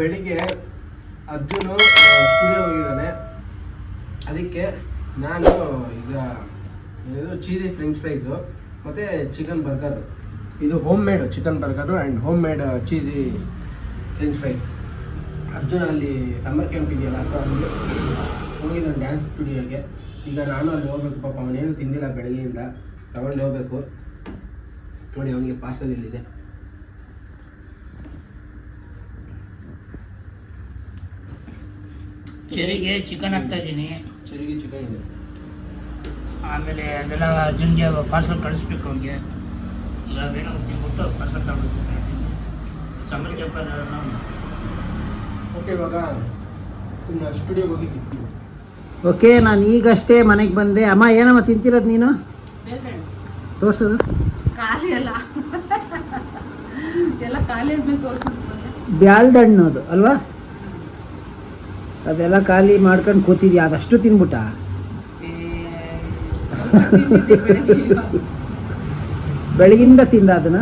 ಬೆಳಿಗ್ಗೆ ಅರ್ಜುನು ಸ್ಟುಡಿಯೋ ಹೋಗಿದ್ದಾನೆ. ಅದಕ್ಕೆ ನಾನು ಈಗ ಇದು ಚೀಸಿ ಫ್ರೆಂಚ್ ಫ್ರೈಸು ಮತ್ತು ಚಿಕನ್ ಬರ್ಗರು ಇದು home made chicken burger and home made cheesy french fries Arjuna ಅಲ್ಲಿ ಸಮ್ಮರ್ ಕ್ಯಾಂಪ್ ಇದೆಯಲ್ಲ ಸೊ ಅಲ್ಲಿ ಹೋಗಿದ್ದಾನೆ ಡ್ಯಾನ್ಸ್ ಸ್ಟುಡಿಯೋಗೆ ಈಗ ನಾನು ಅಲ್ಲಿ ಹೋಗ್ಬೇಕು, ಪಾಪ ಅವನೇನು ತಿಂದಿಲ್ಲ ಬೆಳಗ್ಗೆಯಿಂದ. ತಗೊಂಡು ಹೋಗ್ಬೇಕು. ನೋಡಿ, ಅವನಿಗೆ ಪಾರ್ಸಲ್ ಇಲ್ಲಿದೆ ಚೆರಿಗೆ ಚಿಕನ್ ಹಾಕ್ತಾ ಇದ್ದೀನಿ. ಚೆರಿಗೆ ಚಿಕನ್ ಇದೆ. ಆಮೇಲೆ ಅದೆಲ್ಲ ಅರ್ಜುನ್ಗೆ ಪಾರ್ಸಲ್ ಕಳಿಸ್ಬೇಕು ಅವ್ನಿಗೆ. ಇವಾಗೇನೋ ತಿನ್ಬಿಟ್ಟು ಪಾರ್ಸಲ್ ತಗೊಂಡು ಜಪ್ಪರ್ ಓಕೆ ಇವಾಗ ಸ್ಟುಡಿಯೋಗೆ ಹೋಗಿ ಸಿಗ್ತೀವಿ ಓಕೆ ನಾನು ಈಗಷ್ಟೇ ಮನೆಗೆ ಬಂದೆ. ಅಮ್ಮ ಏನಮ್ಮ ತಿಂತಿರೋದು ನೀನು? ತೋರ್ಸೋದು? ಖಾಲಿ ಅಲ್ಲ. ಎಲ್ಲ ಖಾಲಿ ಆದ್ಮೇಲೆ ತೋರಿಸ್ಬಿಟ್ಟು ಬ್ಯಾಲ್ದ ಹಣ್ಣು ಅದು ಅಲ್ವಾ? ಅದೆಲ್ಲ ಖಾಲಿ ಮಾಡ್ಕೊಂಡು ಕೂತಿದ್ಯಾ? ಅದಷ್ಟು ತಿನ್ಬಿಟ್ಟ? ಬೆಳಗಿಂದ ತಿಂದ ಅದನ್ನ?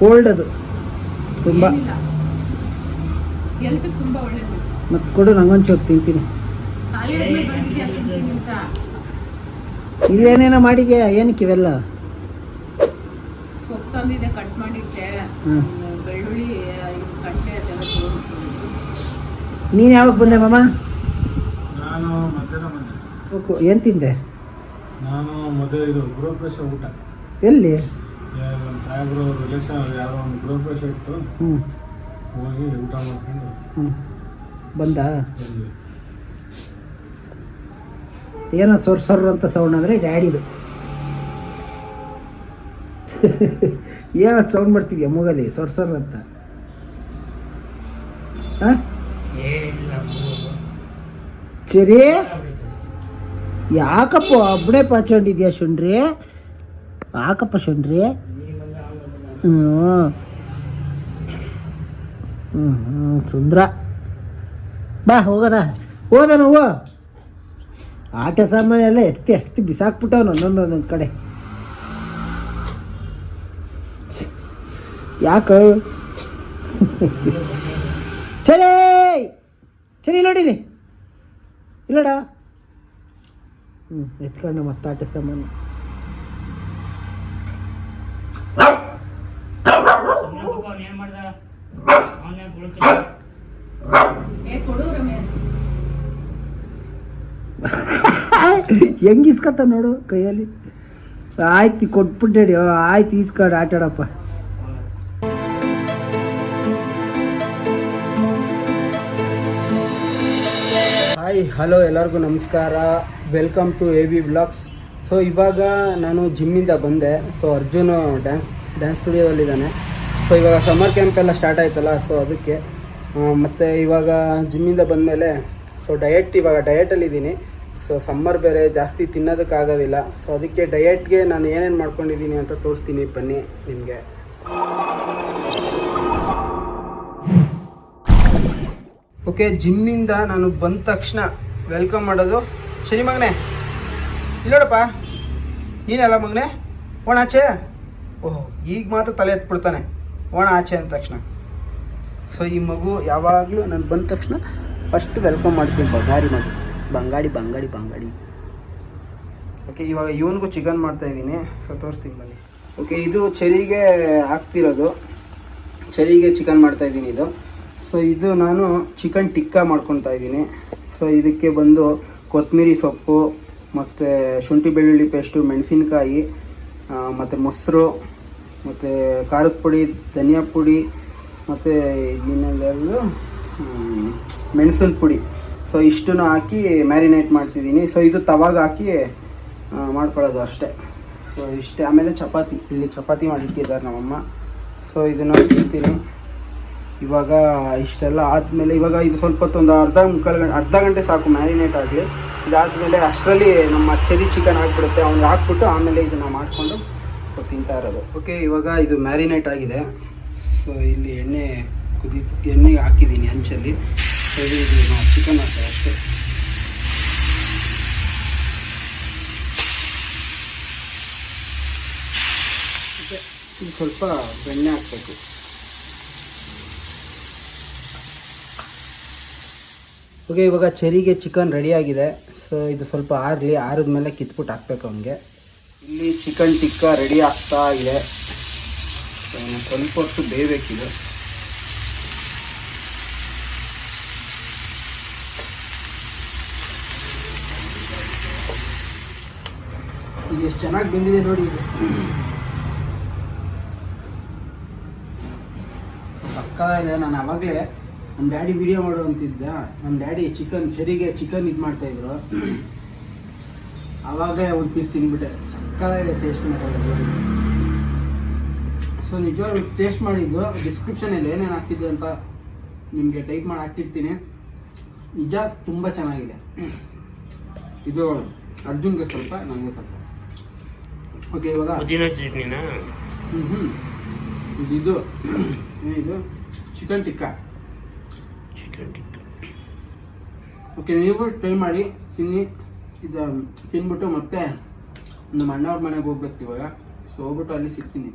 ಕೋಲ್ಡ್ ಅದು. ತುಂಬ. ಮತ್ತೆ ಕೊಡು ನಂಗೊಂಚೂರು ತಿಂತೀನಿ. ಇಲ್ಲೇನೇನೋ ಮಾಡಿದ್ಯಾ? ಏನಕ್ಕೆ ಇವೆಲ್ಲ? ಸೊಪ್ಪು ತಂದಿದೆ ಕಟ್ ಮಾಡಿಟ್ಟೆ. ಬೆಳ್ಳುಳ್ಳಿ ನೀನು ಯಾವಾಗ ಬಂದೆ ಮಾಮ? ನಾನು ಮಧ್ಯಾಹ್ನ ಬಂದೆ. ಹೋಗು, ಏನ್ ತಿಂದೆ? ನಾನು ಮೊದಲು ಇದು ಗೃಹಪ್ರವೇಶ ಊಟ. ಎಲ್ಲಿ? ಯಾ- ನಮ್ಮ ಸಾಹೇಬ್ರು ರಿಲೇಷನ್ ಯಾರೋ ಒಂದು ಗೃಹಪ್ರವೇಶ ಇತ್ತು. ಹ್ಞೂ ಹೋಗಿ ಊಟ ಮಾಡ್ಕೊಂಡು ಹ್ಞೂ ಬಂದ? ಬಂದ್ವಿ. ಏನೋ ಸೊರ್ ಸೊರ್ ಅಂತ ಸೌಂಡ್ ಅಂದರೆ ಡ್ಯಾಡಿದು. ಏನೋ ಸೌಂಡ್ ಮಾಡ್ತಿದ್ಯಾ ಮೂಗಲ್ಲಿ? ಸೊರ್ ಸೊರ್ ಅಂತ. ಸರಿ ಯಾಕಪ್ಪ ಒಬ್ಬನೇ ಪಾಚೊಂಡಿದ್ಯಾ ಶುಂಡ್ರಿ? ಯಾಕಪ್ಪ ಶುಂಡ್ರಿ? ಹ್ಞೂ ಹ್ಞೂ ಸುಂದ್ರ. ಬಾ ಹೋಗದ. ಹೋದ ನಾವು. ಆಟ ಸಾಮಾನು ಎಲ್ಲ ಎತ್ತಿ ಎತ್ತಿ ಬಿಸಾಕ್ಬಿಟ್ಟವನು ನನ್ನೊಂದು ಒಂದೊಂದು ಕಡೆ. ಯಾಕ? ಚಲೇ! ಚರಿ ನೋಡಿಲಿ ಇಲ್ಲಡ ಹ್ಞೂ ಎತ್ಕೊಂಡು ಮತ್ತೆ ಆಟ ಸಾಮಾನು. ಹೆಂಗ್ ಇಸ್ಕತ್ತ ನೋಡು ಕೈಯಲ್ಲಿ? ಆಯ್ತು ಕೊಟ್ಬಿಟ್ಟೇಡಿ ಆಯ್ತು ಇಸ್ಕೊಡಿ ಆಟಾಡಪ್ಪ. ಹಾಯ್ ಹಲೋ ಎಲ್ಲರಿಗೂ ನಮಸ್ಕಾರ. Welcome to A V vlogs so ಇವಾಗ ನಾನು ಜಿಮ್ಮಿಂದ ಬಂದೆ. ಸೊ ಅರ್ಜುನ್ ಡ್ಯಾನ್ಸ್ ಡ್ಯಾನ್ಸ್ ಸ್ಟುಡಿಯೋದಲ್ಲಿದ್ದಾನೆ ಸೊ ಇವಾಗ ಸಮ್ಮರ್ ಕ್ಯಾಂಪ್ ಎಲ್ಲ ಸ್ಟಾರ್ಟ್ ಆಯ್ತಲ್ಲ ಸೊ ಅದಕ್ಕೆ ಮತ್ತು ಇವಾಗ ಜಿಮ್ಮಿಂದ ಬಂದಮೇಲೆ ಸೊ ಡಯಟ್ ಇವಾಗ ಡಯಟಲ್ಲಿದ್ದೀನಿ ಸೊ ಸಮ್ಮರ್ ಬೇರೆ ಜಾಸ್ತಿ ತಿನ್ನೋದಕ್ಕಾಗೋದಿಲ್ಲ ಸೊ ಅದಕ್ಕೆ ಡಯಟ್ಗೆ ನಾನು ಏನೇನು ಮಾಡ್ಕೊಂಡಿದ್ದೀನಿ ಅಂತ ತೋರಿಸ್ತೀನಿ. ಬನ್ನಿ ನಿಮಗೆ. ಓಕೆ, ಜಿಮ್ಮಿಂದ ನಾನು ಬಂದ ತಕ್ಷಣ ವೆಲ್ಕಮ್ ಮಾಡೋದು. ಸರಿ ಮಗನೆ. ಇಲ್ಲೋಡಪ್ಪ ನೀನಲ್ಲ ಮಗನೆ? ಓಣ ಆಚೆ. ಓಹ್, ಈಗ ಮಾತ್ರ ತಲೆ ಎತ್ಬಿಡ್ತಾನೆ. ಓಣ ಆಚೆ ಅಂದ ತಕ್ಷಣ. ಸೊ ಈ ಮಗು ಯಾವಾಗಲೂ ನಾನು ಬಂದ ತಕ್ಷಣ ಫಸ್ಟ್ ವೆಲ್ಕಮ್ ಮಾಡ್ತೀನಿ. ಬಂಗಾರಿ ಮಗು. ಬಂಗಾಡಿ ಬಂಗಾಡಿ ಬಂಗಾಡಿ. ಓಕೆ, ಇವಾಗ ಇವನಿಗೂ ಚಿಕನ್ ಮಾಡ್ತಾ ಇದ್ದೀನಿ. ಸೊ ತೋರಿಸ್ತೀನಿ ಬನ್ನಿ. ಓಕೆ, ಇದು ಚರಿಗೆ ಹಾಕ್ತಿರೋದು. ಚರಿಗೆ ಚಿಕನ್ ಮಾಡ್ತಾ ಇದ್ದೀನಿ ಇದು. ಸೊ ಇದು ನಾನು ಚಿಕನ್ ಟಿಕ್ಕಾ ಮಾಡ್ಕೊತಾ ಇದ್ದೀನಿ. ಸೊ ಇದಕ್ಕೆ ಬಂದು ಕೊತ್ತಂಬರಿ ಸೊಪ್ಪು, ಮತ್ತು ಶುಂಠಿ ಬೆಳ್ಳುಳ್ಳಿ ಪೇಸ್ಟು, ಮೆಣಸಿನ್ಕಾಯಿ ಮತ್ತು ಮೊಸರು, ಮತ್ತು ಖಾರದ ಪುಡಿ, ಧನಿಯಾ ಪುಡಿ, ಮತ್ತು ಇನ್ನೊಂದು ಮೆಣಸಿನ ಪುಡಿ. ಸೊ ಇಷ್ಟನ್ನು ಹಾಕಿ ಮ್ಯಾರಿನೇಟ್ ಮಾಡ್ತಿದ್ದೀನಿ. ಸೊ ಇದು ತವಾಗ ಹಾಕಿ ಮಾಡ್ಕೊಳ್ಳೋದು ಅಷ್ಟೇ. ಸೊ ಇಷ್ಟೇ. ಆಮೇಲೆ ಚಪಾತಿ. ಇಲ್ಲಿ ಚಪಾತಿ ಮಾಡಿಟ್ಟಿದ್ದಾರೆ ನಮ್ಮಮ್ಮ. ಸೊ ಇದನ್ನು ತಿಂತೀನಿ. ಇವಾಗ ಇಷ್ಟೆಲ್ಲ ಆದಮೇಲೆ ಇವಾಗ ಇದು ಸ್ವಲ್ಪ ಹೊತ್ತೊಂದು ಅರ್ಧ ಮುಕ್ಕಾಲು ಗಂಟೆ, ಅರ್ಧ ಗಂಟೆ ಸಾಕು ಮ್ಯಾರಿನೇಟ್ ಆಗಲಿ ಇದಾದಮೇಲೆ ಅಷ್ಟರಲ್ಲಿ ನಮ್ಮ ಚೆರಿ ಚಿಕನ್ ಆಗಿಬಿಡುತ್ತೆ, ಅವ್ನಿಗೆ ಹಾಕ್ಬಿಟ್ಟು ಆಮೇಲೆ ಇದನ್ನು ಮಾಡಿಕೊಂಡು ಸೊ ತಿಂತಾ ಇರೋದು. ಓಕೆ ಇವಾಗ ಇದು ಮ್ಯಾರಿನೇಟ್ ಆಗಿದೆ. ಸೊ ಇಲ್ಲಿ ಎಣ್ಣೆ ಕುದಿ, ಎಣ್ಣೆಗೆ ಹಾಕಿದ್ದೀನಿ ಹಂಚಲ್ಲಿ ಸೊ ಇದು ನಾವು ಚಿಕನ್ ಹಾಕ್ತೇವೆ ಅಷ್ಟೇ. ಸ್ವಲ್ಪ ಬೆಣ್ಣೆ ಹಾಕ್ಬೇಕು. ಓಕೆ, ಇವಾಗ ಚೆರಿಗೆ ಚಿಕನ್ ರೆಡಿ ಆಗಿದೆ ಸೊ ಇದು ಸ್ವಲ್ಪ ಆರಲಿ, ಆರಿದ್ಮೇಲೆ ಕಿತ್ಬಿಟ್ಟು ಹಾಕ್ಬೇಕು ಅವನಿಗೆ. ಇಲ್ಲಿ ಚಿಕನ್ ಟಿಕ್ಕ ರೆಡಿ ಆಗ್ತಾ ಇದೆ. ಸ್ವಲ್ಪ ಹೊತ್ತು ಬೇಯಬೇಕಿದೆ. ಇದು ಎಷ್ಟು ಚೆನ್ನಾಗಿ ಬಂದಿದೆ ನೋಡಿ ಇದು. ಇದೆ ನಾನು ಅವಾಗಲೇ ನಮ್ಮ ಡ್ಯಾಡಿ ವಿಡಿಯೋ ಮಾಡು ಅಂತಿದ್ದ. ನಮ್ಮ ಡ್ಯಾಡಿ ಚಿಕನ್ ಚರಿಗೆ ಚಿಕನ್ ಇದು ಮಾಡ್ತಾಯಿದ್ರು ಆವಾಗ ಒಂದು ಪೀಸ್ ತಿಂದ್ಬಿಟ್ಟೆ. ಸಕ್ಕಾಗಿದೆ ಟೇಸ್ಟ್ ಮಾಡೋದು ಸೊ ನಿಜವಾಗ್ಲೂ ಟೇಸ್ಟ್ ಮಾಡಿದ್ದು. ಡಿಸ್ಕ್ರಿಪ್ಷನಲ್ಲಿ ಏನೇನು ಹಾಕ್ತಿದ್ದೆ ಅಂತ ನಿಮಗೆ ಟೈಪ್ ಮಾಡಿ ಹಾಕ್ತಿರ್ತೀನಿ. ನಿಜ ತುಂಬ ಚೆನ್ನಾಗಿದೆ. ಇದು ಅರ್ಜುನ್ಗೆ ಸ್ವಲ್ಪ ನನಗೆ ಸ್ವಲ್ಪ. ಓಕೆ ಇವಾಗ ಹ್ಞೂ ಹ್ಞೂ ಇದು ಇದು chicken tikka chicken tikka okay ನೀವು ಟ್ರೈ ಮಾಡಿ ತಿನ್ನಿ ಇದು ತಿನ್ಬಿಟ್ಟು ಮತ್ತೆ ನಮ್ಮ ಅಣ್ಣವ್ರ ಮನೆಗೆ ಹೋಗ್ಬೇಕು ಇವಾಗ ಸೊ ಹೋಗ್ಬಿಟ್ಟು ಅಲ್ಲಿ ಸಿಗ್ತೀನಿ.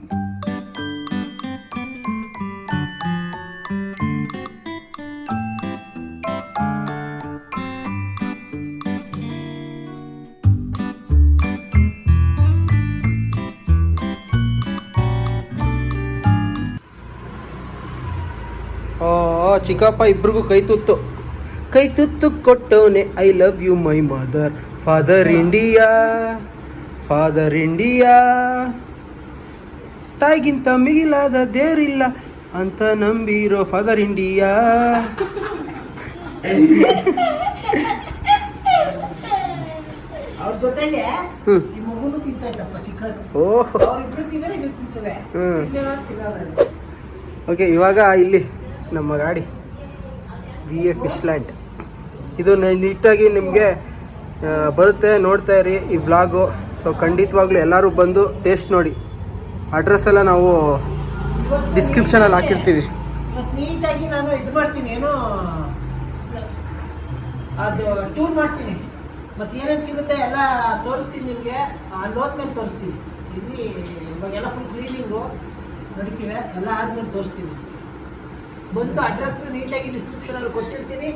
ಓ, ಚಿಕ್ಕಪ್ಪ ಇಬ್ರಿಗೂ ಕೈ ತುತ್ತು ಕೈ ತುತ್ತು ಕೊಟ್ಟವನೆ I love you my mother father India father India ತಾಯಿಗಿಂತ ಮಿಗಿಲಾದ ದೇವರಿಲ್ಲ ಅಂತ ನಂಬಿರೋ ಫಾದರ್ ಇಂಡಿಯಾ ಓಕೆ ಇವಾಗ ಇಲ್ಲಿ ನಮ್ಮ ಗಾಡಿ. V A fish land. ಇದು ನೀಟಾಗಿ ನಿಮಗೆ ಬರುತ್ತೆ, ನೋಡ್ತಾ ಇರಿ ಈ ವ್ಲಾಗು. ಸೊ ಖಂಡಿತವಾಗ್ಲೂ ಎಲ್ಲರೂ ಬಂದು ಟೇಸ್ಟ್ ನೋಡಿ. ಅಡ್ರೆಸ್ ಎಲ್ಲ ನಾವು ಡಿಸ್ಕ್ರಿಪ್ಷನಲ್ಲಿ ಹಾಕಿರ್ತೀವಿ. ಮತ್ತೇನೇನು ಮಾಡ್ತೀನಿ ಅದು ಮಾಡ್ತೀನಿ. ಸಿಗುತ್ತೆ ಎಲ್ಲ ತೋರಿಸ್ತೀನಿ ನಿಮಗೆ. ಅಲ್ಲಿ ಹೋದ್ಮೇಲೆ ತೋರಿಸ್ತೀನಿ. ಇಲ್ಲಿ ಇವಾಗೆಲ್ಲ ಫುಲ್ ಕ್ಲೀನಿಂಗು ನಡೀತೀವಿ ಎಲ್ಲ ಆದ್ಮೇಲೆ ತೋರಿಸ್ತೀನಿ. ಬಂತು ಅಡ್ರೆಸ್ ನೀಟಾಗಿ ಡಿಸ್ಕ್ರಿಪ್ಷನಲ್ಲಿ ಕೊಟ್ಟಿರ್ತೀನಿ.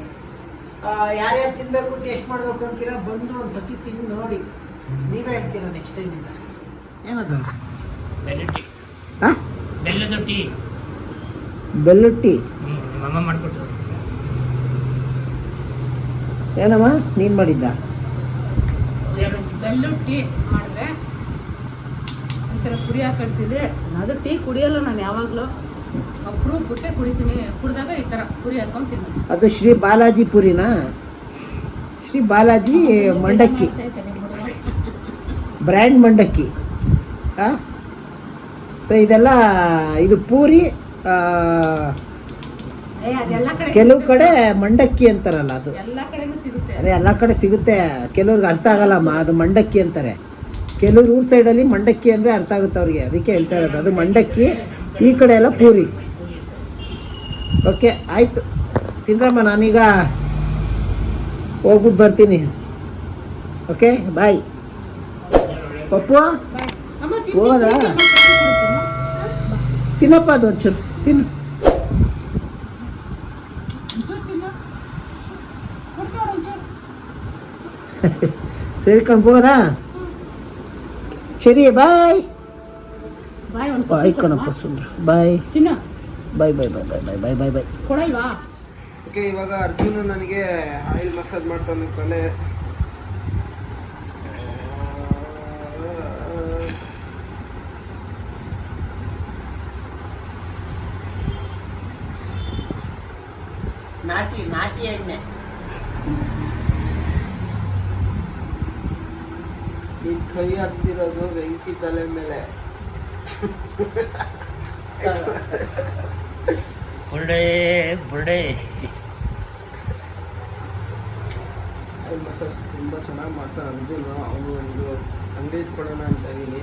ಆ, ಯಾರ್ಯಾರು ತಿನ್ನಬೇಕು ಟೇಸ್ಟ್ ಮಾಡಬೇಕು ಅಂತೀರಾ ಬಂದು ಒಂದು ಸತಿ ತಿಂದು ನೋಡಿ. ನೀವೇ ಹೇಳ್ತೀರಾ ನೆಕ್ಸ್ಟ್ ಟೈಮಿಂದ ಏನದು? ಬೆಲ್ಲ ಟೀ. ಹಾಂ ಬೆಲ್ಲದ ಟೀ. ಬೆಲ್ಲುಟ್ಟಿ ಹ್ಞೂ ಅಮ್ಮ ಮಾಡಿಕೊಟ್ರು. ಏನಮ್ಮ ನೀನು ಮಾಡಿದ್ದ? ಟೀ ಮಾಡಿದ್ರೆ ಒಂಥರ ಕುಡಿಯಾಕಿದ್ರೆ ಅದು ಟೀ ಕುಡಿಯಲ್ಲ ನಾನು ಯಾವಾಗಲೂ. ಅಪರೂಪಕ್ಕೆ ಕುಡಿತೀನಿ ಕುಡಿದಾಗ ಈ ಥರ ಪುರಿ ಹಾಕೊಂಡು ತಿನ್ನೋದು. ಅದು ಶ್ರೀ ಬಾಲಾಜಿ ಪುರಿನಾ? ಶ್ರೀ ಬಾಲಾಜಿ ಮಂಡಕ್ಕಿ. ಬ್ರ್ಯಾಂಡ್ ಮಂಡಕ್ಕಿ. ಸೊ ಇದೆಲ್ಲ ಇದು ಪೂರಿ ಕೆಲವು ಕಡೆ ಮಂಡಕ್ಕಿ ಅಂತಾರಲ್ಲ ಅದು. ಅದೇ ಎಲ್ಲ ಕಡೆ ಸಿಗುತ್ತೆ. ಕೆಲವ್ರಿಗೆ ಅರ್ಥ ಆಗಲ್ಲಮ್ಮ ಅದು ಮಂಡಕ್ಕಿ ಅಂತಾರೆ. ಕೆಲವ್ರು ಊರ್ ಸೈಡಲ್ಲಿ ಮಂಡಕ್ಕಿ ಅಂದರೆ ಅರ್ಥ ಆಗುತ್ತೆ ಅವ್ರಿಗೆ. ಅದಕ್ಕೆ ಹೇಳ್ತಾ ಇರೋದು ಅದು ಮಂಡಕ್ಕಿ. ಈ ಕಡೆ ಎಲ್ಲ ಪೂರಿ ಓಕೆ ಆಯಿತು ತಿಂದ್ರಮ್ಮ ನಾನೀಗ ಹೋಗ್ಬಿಟ್ಟು ಬರ್ತೀನಿ ಓಕೆ ಬಾಯ್ ಪಪ್ಪು ಅಮ್ಮ ತಿನ್ನು, ಹೋಗೋದಾ? ತಿನ್ನು, ತಿನ್ನು, ತಿನ್ನು. ತಿನ್ನಪ್ಪ ಅದು ಒಂಚೂರು ತಿನ್ನು ಒಂಚೂರು ತಿನ್ನು. ಕೊಡ್ತಾವ್ರೆ ಒಂಚೂರು. ಸೇರಿಕೊಂಡು ಹೋಗೋದಾ ಸರಿ ಬಾಯ್ ಬಾಯ್ ಕಣಪ್ಪ ಸುಂದ್ರ ಬಾಯ್. ಚಿನ್ನ. ಬಾಯ್ ಬಾಯ್ ಬಾಯ್ ಬಾಯ್ ಬಾಯ್ ಬಾಯ್ ಬಾಯ್. ಬಾಯ್ ಕೊಡಲ್ವಾ? ಓಕೆ ಇವಾಗ ಅರ್ಜುನ ನನಗೆ ಆಯಿಲ್ ಮಸಾಜ್ ಮಾಡ್ತಾನೆ ತಲೆ ನಾಟಿ ನಾಟಿ ಎಣ್ಣೆ. ಈ ಕೈ ಹತ್ತಿರೋದು ಬೆಂಕಿ ತಲೆ ಮೇಲೆ. ಬುರ್ಡೆ ಬುರ್ಡೆ. ಮಸಾಜ್ ತುಂಬ ಚೆನ್ನಾಗಿ ಮಾಡ್ತಾರೆ ಅರ್ಜುನ್ ಅವನು ಒಂದು ಅಂಗಡಿ ಇಟ್ಕೊಡೋಣ ಅಂತ ಇದ್ದೀನಿ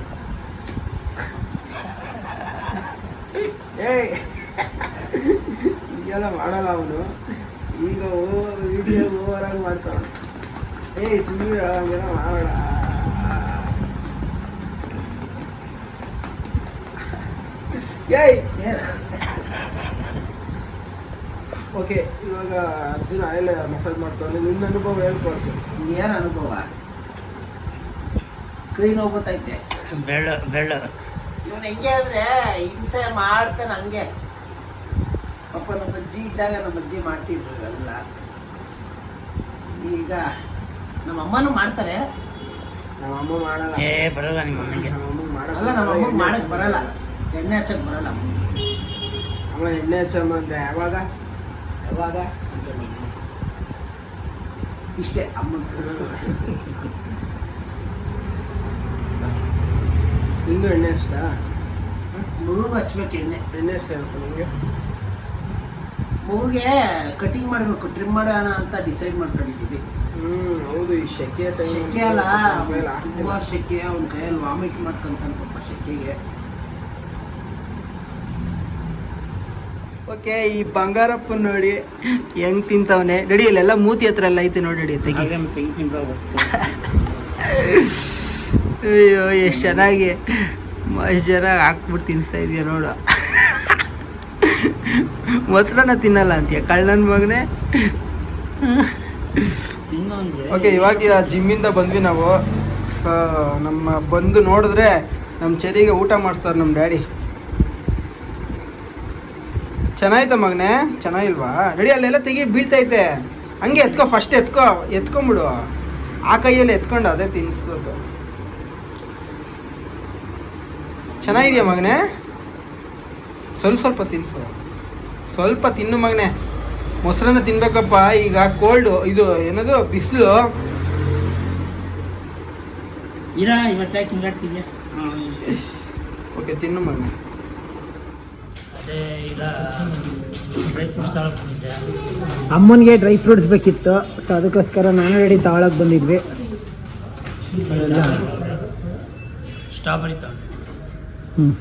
ಏಯ್! ಈಗೆಲ್ಲ ಮಾಡಲ್ಲ ಅವನು. ಈಗ ವಿಡಿಯೋ ಓವರಾಗಿ ಮಾಡ್ತಾನೆ ಏಯ್ ಸುಮ್ಮನೆ ಹಂಗೆಲ್ಲ ಮಾಡಬೇಡ ಏಯ್ ಏನ್? ಓಕೆ ಇವಾಗ ಅರ್ಜುನ ಆಯಿಲ್ ಮಸಾಜ್ ಮಾಡ್ತಾನೆ ನಿನ್ನ ಅನುಭವ ಹೇಳ್ಕೊಡ್ತೀನಿ. ಏನು ಅನುಭವ? ಕೈ ನೋವು ಗೊತ್ತೈತೆ. ಬೆಳ್ಳ ಬೆಳ್ಳ. ಇವನು ಹೆಂಗೆ ಅಂದರೆ ಹಿಂಸೆ ಮಾಡ್ತಾನೆ ಹಂಗೆ. ಪಾಪ ನಮ್ಮ ಅಜ್ಜಿ ಇದ್ದಾಗ ನಮ್ಮ ಅಜ್ಜಿ ಮಾಡ್ತಿದ್ರು ಎಲ್ಲ ಈಗ ನಮ್ಮ ಅಮ್ಮನೂ ಮಾಡ್ತಾರೆ. ನಮ್ಮ ಅಮ್ಮ ಮಾಡಲ್ಲ. ಏ ಬರಲ್ಲ ನಿಮ್ಮ ಅಮ್ಮನಿಗೆ ನಮ್ಮ ಅಮ್ಮ ಮಾಡಕ್ ಅಲ್ಲ ನಮ್ಮ ಅಮ್ಮ ಮಾಡಕ್ಕೆ ಮಾಡಕ್ ಬರಲ್ಲ. ಎಣ್ಣೆ ಹಚ್ಚಕ್ ಬರಲ್ಲ. ಅವ ಎಣ್ಣೆ ಹಚ್ಚಮ್ಮ ಅಂದೆ ಯಾವಾಗ? ಯಾವಾಗ? ಇಷ್ಟೇ ಅಮ್ಮನ ನಿಂದು ಎಣ್ಣೆ ಹಚ್ಚ ಮಗುಗೆ ಹಚ್ಬೇಕು ಎಣ್ಣೆ. ಎಣ್ಣೆ ಹಚ್ಚ ನಿಮಗೆ ಮಗುಗೆ ಕಟಿಂಗ್ ಮಾಡಬೇಕು ಟ್ರಿಮ್ ಮಾಡೋಣ ಅಂತ ಡಿಸೈಡ್ ಮಾಡ್ಕೊಂಡಿದ್ದೀವಿ ಹ್ಮ್ ಹೌದು ಈ ಶೆಕೆ ಶೆಕೆ ಅಲ್ಲ ತುಂಬ ಶೆಕೆ ಅವ್ನ ಕೈಯಲ್ಲಿ ವಾಮಿಟ್ ಮಾಡ್ಕೊಂತಾನೆ ಪಾಪ ಶೆಕೆಗೆ. ಓಕೆ ಈ ಬಂಗಾರಪ್ಪ ನೋಡಿ ಹೆಂಗ್ ತಿಂತವನೆ. ನಡಿ ಇಲ್ಲೆಲ್ಲ ಮೂತಿ ಹತ್ರ ಎಲ್ಲ ಐತೆ ನೋಡಿ ನಡಿ ತೆಗಿ. ಅಯ್ಯೋ ಎಷ್ಟು ಚೆನ್ನಾಗಿ. ಎಷ್ಟು ಚೆನ್ನಾಗಿ ಹಾಕ್ಬಿಟ್ಟು ತಿನ್ಸ್ತಾ ಇದೀಯ ನೋಡು. ಮೊಸರನ್ನ ತಿನ್ನಲ್ಲ ಅಂತೀಯ ಕಳ್ಳನ ಮಗನೇ? ಓಕೆ ಇವಾಗ ಜಿಮ್ಮಿಂದ ಬಂದ್ವಿ ನಾವು. ಸೊ ನಮ್ಮ ಬಂದು ನೋಡಿದ್ರೆ ನಮ್ಮ ಚೆರಿಗೆ ಊಟ ಮಾಡಿಸ್ತಾರೆ ನಮ್ಮ ಡ್ಯಾಡಿ. ಚೆನ್ನಾಯ್ತ ಮಗನೇ? ಚೆನ್ನಾಗಿಲ್ವಾ? ರೆಡಿ ಅಲ್ಲೆಲ್ಲ ತೆಗಿ ಬೀಳ್ತೈತೆ. ಹಂಗೆ ಎತ್ಕೋ ಫಸ್ಟ್ ಎತ್ಕೋ ಎತ್ಕೊಂಬಿಡು. ಆ ಕೈಯಲ್ಲಿ ಎತ್ಕೊಂಡು ಅದೇ ತಿನ್ನಿಸ್ಬೇಕು ಚೆನ್ನಾಗಿದೆಯಾ ಮಗನೇ? ಸ್ವಲ್ಪ ಸ್ವಲ್ಪ ತಿನ್ಸು. ಸ್ವಲ್ಪ ತಿನ್ನು ಮಗನೇ. ಮೊಸರನ್ನ ತಿನ್ಬೇಕಪ್ಪ. ಈಗ ಕೋಲ್ಡು ಇದು ಏನದು ಬಿಸಿಲು. ಇರ ಇವತ್ತು ಯಾಕೆ ಓಕೆ ತಿನ್ನು ಮಗನೇ. ಈಗ ಡ್ರೈ ಫ್ರೂಟ್ಸ್ ಅಮ್ಮನಿಗೆ ಡ್ರೈ ಫ್ರೂಟ್ಸ್ ಬೇಕಿತ್ತು ಸೊ ಅದಕ್ಕೋಸ್ಕರ ನಾನು ರೆಡಿ ತಗೊಳಕ್ ಬಂದಿದ್ವಿ. ಸ್ಟ್ರಾಬೆರಿ ತಗೊಂಡೆ ಹ್ಮ್.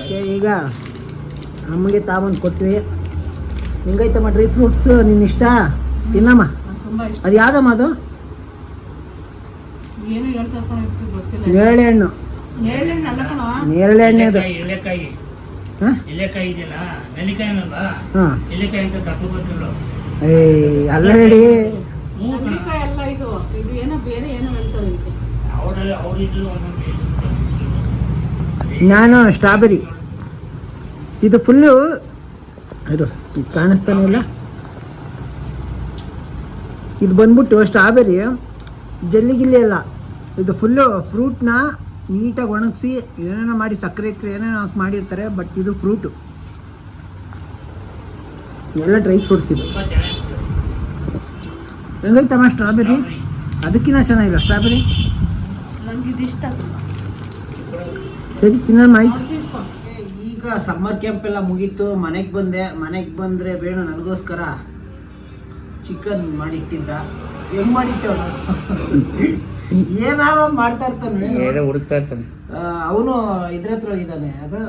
ಓಕೆ, ಈಗ ಅಮ್ಮಗೆ ತಾಬಂದು ಕೊಟ್ವಿ. ಹಿಂಗೈತಮ್ಮ ಡ್ರೈ ಫ್ರೂಟ್ಸ್ ನಿನ್ನ ಇಷ್ಟ? ತಿನ್ನಮ್ಮ. ನಂಗೆ ತುಂಬ ಇಷ್ಟ. ಅದು ಯಾವ್ದಮ್ಮ ಅದು? ಏನು ಗೊತ್ತಿಲ್ಲ. ನೇರಳೆ ಹಣ್ಣು. ನೇರಳೆ ಹಣ್ಣೆ ಅದು. ಇದೆಯಲ್ಲ? ನೆಲ್ಲಿಕಾಯಿ ಅನ್ನಲ್ವಾ ಹಾಂ. ಎಲೆಕಾಯಿ ಅಂತ ದಪ್ಪ ಗೊತ್ತಿಲ್ಲ ಏ ಅಲ್ಲ ರೆಡಿ ಹ್ಞೂ ನೆಲ್ಲಿಕಾಯಿ ಅಲ್ಲ ಇದು. ಇದು ಏನೋ ಬೇರೆ ಏನೋ ಹೇಳ್ತಾರೆ ಇದಕ್ಕೆ. ಅವ್ರ ಅವ್ರಿದ್ರು ಒಂದೊಂದು ನಾನು ಸ್ಟ್ರಾಬೆರಿ. ಇದು ಫುಲ್ಲು ಇದು ಇದು ಕಾಣಿಸ್ತಾನೆ ಇಲ್ಲ? ಇದು ಬಂದ್ಬಿಟ್ಟು ಸ್ಟ್ರಾಬೆರಿ. ಜಲ್ಲಿ ಗಿಲ್ಲಿ ಅಲ್ಲ ಇದು ಫುಲ್ಲು ಫ್ರೂಟ್ನ ನೀಟಾಗಿ ಒಣಗಿಸಿ ಏನೇನೋ ಮಾಡಿ ಸಕ್ಕರೆ ಏನೇನೋ ಹಾಕಿ ಮಾಡಿರ್ತಾರೆ ಬಟ್ ಇದು ಫ್ರೂಟು ಎಲ್ಲ ಡ್ರೈ ಫ್ರೂಟ್ಸ್ ಇದು. ಹೆಂಗೈತಮ್ಮ ಸ್ಟ್ರಾಬೆರಿ ಅದಕ್ಕಿಂತ ಚೆನ್ನಾಗಿಲ್ಲ ಸ್ಟ್ರಾಬೆರಿ ಸರಿ ತಿನ್ನ ಆಯ್ತು. ಈಗ ಸಮ್ಮರ್ ಕ್ಯಾಂಪ್ ಎಲ್ಲ ಮುಗೀತು. ಮನೆಗೆ ಬಂದೆ. ಮನೆಗೆ ಬಂದರೆ ಬೇಡ ನನಗೋಸ್ಕರ. ಚಿಕನ್ ಮಾಡಿಟ್ಟಿದ್ದ. ಹೆಂಗ್ ಮಾಡಿಟ್ಟು ಏನಾದ್ರು ಒಂದ್ ಮಾಡ್ತಾ ಇರ್ತಾನೆ. ಏನೋ ಹುಡುಕ್ತಾ ಇರ್ತಾನೆ. ಅವನು ಇದ್ರ ಹತ್ರ ಹೋಗಿದ್ದಾನೆ ಅದು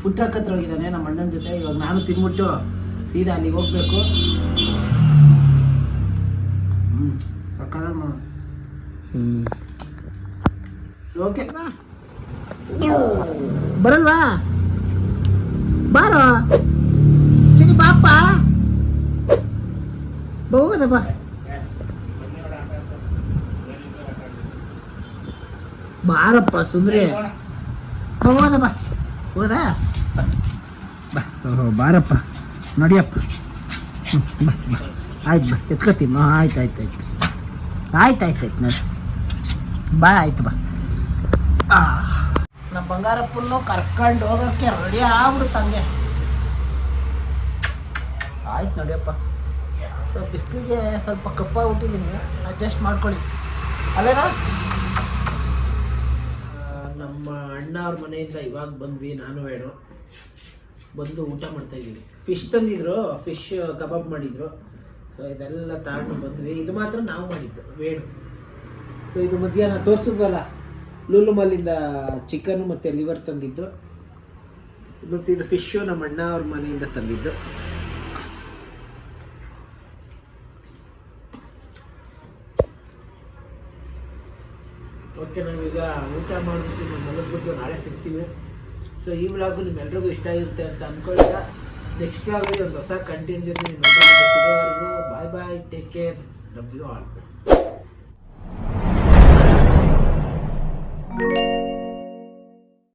ಫುಡ್ ಟ್ರಕ್ ಹತ್ರ ಹೋಗಿದ್ದಾನೆ ನಮ್ಮ ಅಣ್ಣನ ಜೊತೆ. ಇವಾಗ ನಾನು ತಿನ್ಬಿಟ್ಟು ಸೀದಾ ಅಲ್ಲಿಗೆ ಹೋಗ್ಬೇಕು. ಹ್ಞೂ ಸಕ್ಕದ ಓಕೆ ಬರಲ್ವಾ? ಬಾರೋ. ಚಿಕ್ಕ ಪಾಪ ಹೋಗದಪ್ಪ ಬಾರಪ್ಪ ಸುಂದ್ರಿ. ಹೋಗೋದಪ್ಪ ಹೋಗದಾ ಬಾ. ಓಹೋ ಬಾರಪ್ಪ. ನಡಿಯಪ್ಪ. ಹ್ಞೂ ಬಾ ಬಾ. ಆಯ್ತು ಬಾ. ಆಯ್ತು ಆಯ್ತು ಆಯ್ತು. ಆಯ್ತು ಆಯ್ತು ಆಯ್ತು, ನೋಡಿ. ಬಾ, ಆಯ್ತು, ಬಾ. ನಮ್ಮ ಬಂಗಾರಪ್ಪನ್ನು ಕರ್ಕೊಂಡು ಹೋಗೋಕ್ಕೆ ರೆಡಿ ಆಗ್ಬಿಡುತ್ತೆ ಹಂಗೆ ಆಯ್ತು, ನಡಿಯಪ್ಪ. ಸೊ ಬಿಸಿಲಿಗೆ ಸ್ವಲ್ಪ ಕಪ್ಪಾಗ್ಬಿಟ್ಟಿದ್ದೀನಿ ಅಡ್ಜಸ್ಟ್ ಮಾಡ್ಕೊಳ್ಳಿ. ಅಲ್ಲೇನಾ? ನಮ್ಮ ಅಣ್ಣ ಅವ್ರ ಮನೆಯಿಂದ ಇವಾಗ ಬಂದ್ವಿ, ನಾನು ಹೇಳು ಬಂದು ಊಟ ಮಾಡ್ತಾ ಇದ್ದೀವಿ. ಫಿಶ್ ತಂದಿದ್ರು ಫಿಶ್ ಕಬಾಬ್ ಮಾಡಿದ್ರು. ಸೊ ಇದೆಲ್ಲ ತಗೊಂಡು ಬಂದ್ವಿ. ಇದು ಮಾತ್ರ ನಾವು ಮಾಡಿದ್ದು, ವೇಣು. ಸೊ ಇದು ಮಧ್ಯಾಹ್ನ ತೋರಿಸಿದ್ವಲ್ಲ ಲೂಲು ಮಾಲಿಂದ ಚಿಕನ್ ಮತ್ತು ಲಿವರ್ ತಂದಿದ್ದು. ಮತ್ತು ಇದು ಫಿಶ್ಶು ನಮ್ಮ ಅಣ್ಣ ಅವ್ರ ಮನೆಯಿಂದ ತಂದಿದ್ದು. ಓಕೆ, ನಾವೀಗ ಊಟ ಮಾಡಿಬಿಟ್ಟು ಮಲಗ್ಬಿಟ್ಟು ನಾಳೆ ಸಿಗ್ತೀವಿ. ಸೊ ಈ ವ್ಲಾಗು ನಿಮ್ಮೆಲ್ರಿಗೂ ಇಷ್ಟ ಆಗಿರುತ್ತೆ ಅಂತ ಅಂದ್ಕೊಳ್ತಾ ನೆಕ್ಸ್ಟ್ ವ್ಲಾಗಲ್ಲಿ ಒಂದು ಹೊಸ ಕಂಟೆಂಟ್ ನಿಮ್ಮ bye bye take care love you all